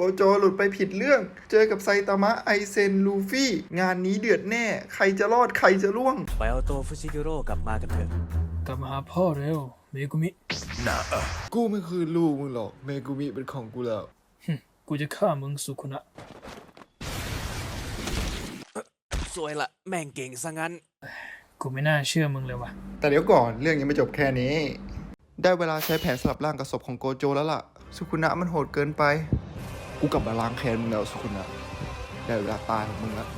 โกโจหลุดไปผิดเรื่อง เจอกับไซตามะไอเซนลูฟี่ งานนี้เดือดแน่ ใครจะรอดใครจะล่วง ไปเอาตัวฟูชิกิโร่กลับมากันเถอะกลับมาหาพ่อเร็ว เมกุมิกูไม่คือลูกมึงหรอก เมกุมิเป็นของกูแล้ว กูจะฆ่ามึงสุคุนะ สวยละ แม่งเก่งซะงั้น กูไม่น่าเชื่อมึงเลยว่ะ แต่เดี๋ยวก่อนเรื่องยังไม่จบแค่นี้ ได้เวลาใช้แผนสลับร่างกับศพของโกโจแล้วล่ะ สุคุนะมันโหดเกินไป กูกลับมาล้างแค้นมึงแล้วสุคุนะได้เวลาตายของมึงแล้ว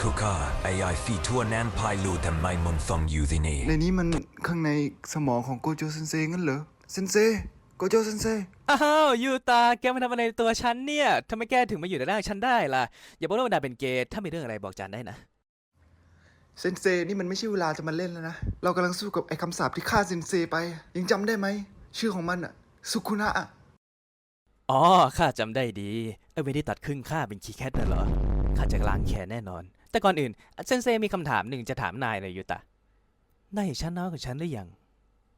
คุกาไอไอฟีทั่วแนนพายลูแต่ไม่มนฟองอยู่ที่นี่ในนี้มันข้างในสมองของโกโจเซนเซงั้นเหรอเซนเซโกโจเซนเซอ้าวยูตาแกมาทำอะไรในตัวฉันเนี่ยทำไมแกถึงมาอยู่ในร่างฉันได้ล่ะ อย่าบอกว่ามันดาเป็นเกย์ถ้ามีเรื่องอะไรบอกจันได้นะ เซนเซนี่มันไม่ใช่เวลาจะมาเล่นแล้วนะ เรากำลังสู้กับไอ้คำสาปที่ฆ่าเซนเซไป ยังจำได้ไหม ชื่อของมันอะสุคุนะอะ อ๋อ ข้าจำได้ดีไอเวนที่ตัดครึ่งข้าเป็นคีแคทน่ะเหรอ ข้าจะล้างแค้นแน่นอน แต่ก่อนอื่น เซนเซมีคำถามหนึ่งจะถามนายเลยยูตานายเห็นฉันน้อยกว่าฉันหรือยัง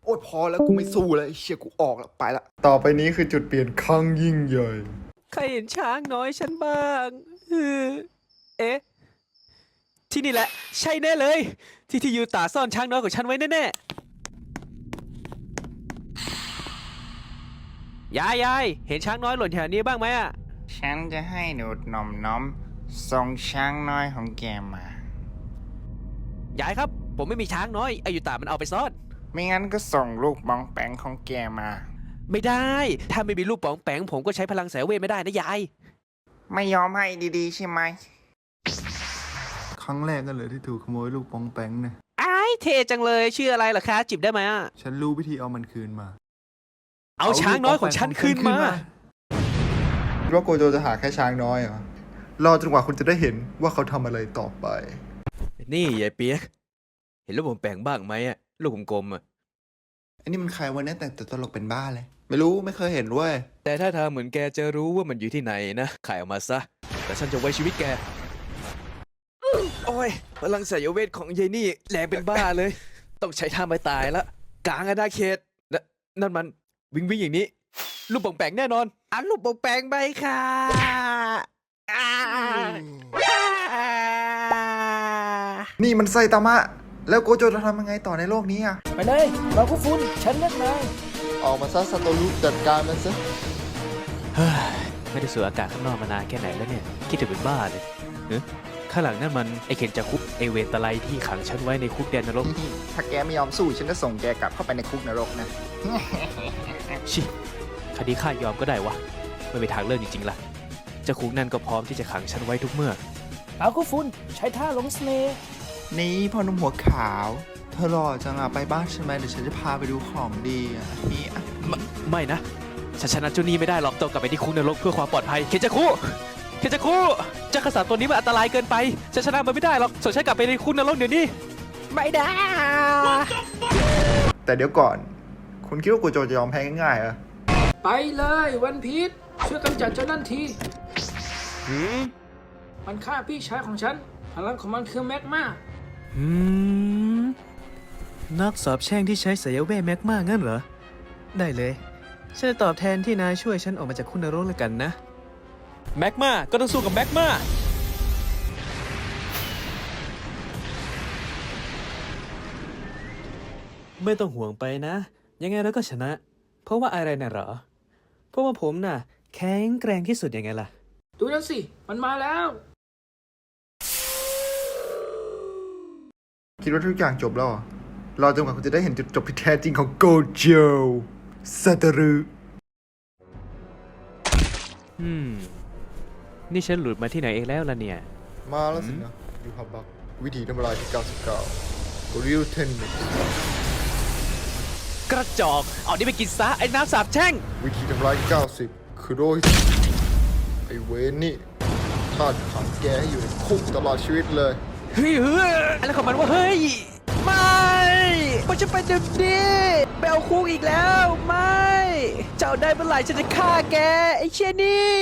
โอ้ยพอแล้วกูไม่สู้แล้วไอ้เชี่ยกูออกแล้วไปละ ต่อไปนี้คือจุดเปลี่ยนครั้งยิ่งใหญ่ ใครเห็นช้างน้อยฉันบ้างเออเอ๊ะ ที่นี่แหละ ใช่แน่เลย ที่ที่ยูตาซ่อนช้างน้อยกว่าฉันไว้แน่ ยายยายเห็นช้างน้อยหล่นแถวนี้บ้างไหมอะฉันจะให้หนูหนอมน้อมส่งช้างน้อยของแกมา ยายครับ ผมไม่มีช้างน้อยอายุตามันเอาไปซ่อน ไม่งั้นก็ส่งลูกบองแปงของแกมา ไม่ได้ ถ้าไม่มีลูกป๋องแปงผมก็ใช้พลังแสงเวทไม่ได้นะยาย ไม่ยอมให้ดีๆ ใช่ไหม ครั้งแรกกันเลยที่ถูกขโมยลูกปองแปงเนี่ยอ้ายเท่จังเลยชื่ออะไรล่ะคะ จิบได้ไหมอะฉันรู้วิธีเอามันคืนมา เอาช้างน้อยของฉันคืนมา คิดว่าโกโจจะหาแค่ช้างน้อยเหรอ รอจนกว่าคุณจะได้เห็นว่าเขาทำอะไรต่อไป นี่ยายเปียก เห็นลูกผมแปลงบ้างไหมอะลูกกลมๆอะอันนี้มันใครวันนี้แต่งตัวตลกเป็นบ้าเลย ไม่รู้ไม่เคยเห็นเว้ย แต่ถ้าทางเหมือนแกจะรู้ว่ามันอยู่ที่ไหนนะขายออกมาซะ แต่ฉันจะไว้ชีวิตแก โอ้ยพลังสายเวทของยายนี่แรงเป็นบ้าเลย ต้องใช้ท่าไม่ตายละกลางอาณาเขตนนั่นมัน วิ่งวิ่งอย่างนี้ลูกโป่งแปงแน่นอนอันลูกโป่งแปงไปค่ะอ่าอ่านี่มันไซตามะ แล้วโกโจจะทำยังไงต่อในโลกนี้อะ ไปเลย เราก็ฟุนฉันเลือกนายออกมาซะซาโตรุจัดการมันซะเฮ้ยไม่ได้สูดอากาศข้างนอกมานานแค่ไหนแล้วเนี่ย คิดถึงเป็นบ้าเลยเฮ้ย ข้างหลังนั่นมันไอเคนจากคุกไอเวนตะไลที่ขังฉันไว้ในคุกแดนนรก ถ้าแกไม่ยอมสู้ฉันจะส่งแกกลับเข้าไปในคุกนรกนะ ชิคดีข้ายอมก็ได้วะไม่มีทางเลือกจริงๆล่ะเจ้าคุกนั่นก็พร้อมที่จะขังฉันไว้ทุกเมื่อเราก็ฟุนใช้ท่าหลงเสน่ห์นี่พ่อหนุ่มหัวขาว เธอหล่อจังอะไปบ้านฉันไหมเดี๋ยวฉันจะพาไปดูของดีอะนี่อะไม่ไม่นะฉันชนะเจ้านี้ไม่ได้หรอกต้องกลับไปที่คุกนรกเพื่อความปลอดภัย เคนจะคุเคนจะคุเจ้ากษัตริย์ตัวนี้มันอันตรายเกินไปฉันชนะมันไม่ได้หรอกส่วนฉันกลับไปในคุกนรกเดี๋ยวนี้ไม่ได้ แต่เดี๋ยวก่อน คุณคิดว่าโกโจจะยอมแพ้ง่ายๆเหรอไปเลยวันพีชช่วยกำจัดเจ้านั่นที หืมมันฆ่าพี่ชายของฉัน พลังของมันคือแมกมาอืมนักสอบแช่งที่ใช้สายเวทแมกมางั้นเหรอ ได้เลย ฉันจะตอบแทนที่นายช่วยฉันออกมาจากคุณนรกแล้วกันนะ แมกมาก็ต้องสู้กับแมกมาไม่ต้องห่วงไปนะ ยังไงเราก็ชนะ เพราะว่าอะไรน่ะเหรอ เพราะว่าผมน่ะ แข็งแกร่งที่สุดยังไงล่ะ ดูนั่นสิ มันมาแล้ว คิดว่าทุกอย่างจบแล้วเหรอรอจนกว่าคุณจะได้เห็นจุดจบที่แท้จริงของโกโจซาตารุ อืม นี่ฉันหลุดมาที่ไหนเองแล้วล่ะเนี่ย มาแล้วสินะยูฮับบักวิธีทำลายที่ 99ริวเทนนิสกระจอก เอานี่ไปกินซะ ไอ้น้ำสาบแช่ง วิธีทำลายที่ 90 คือโดยไอเวนนี่ถ้าขังแกให้อยู่ในคุกตลอดชีวิตเลย เฮ้ยเฮ้ยอะไรของมันวะเฮ้ย ไม่มันจะไปเดี๋ยวนี้ไปเอาคุกอีกแล้ว ไม่ เจ้าได้เมื่อไหร่ฉันจะฆ่าแก ไอ้เชี่ยนี่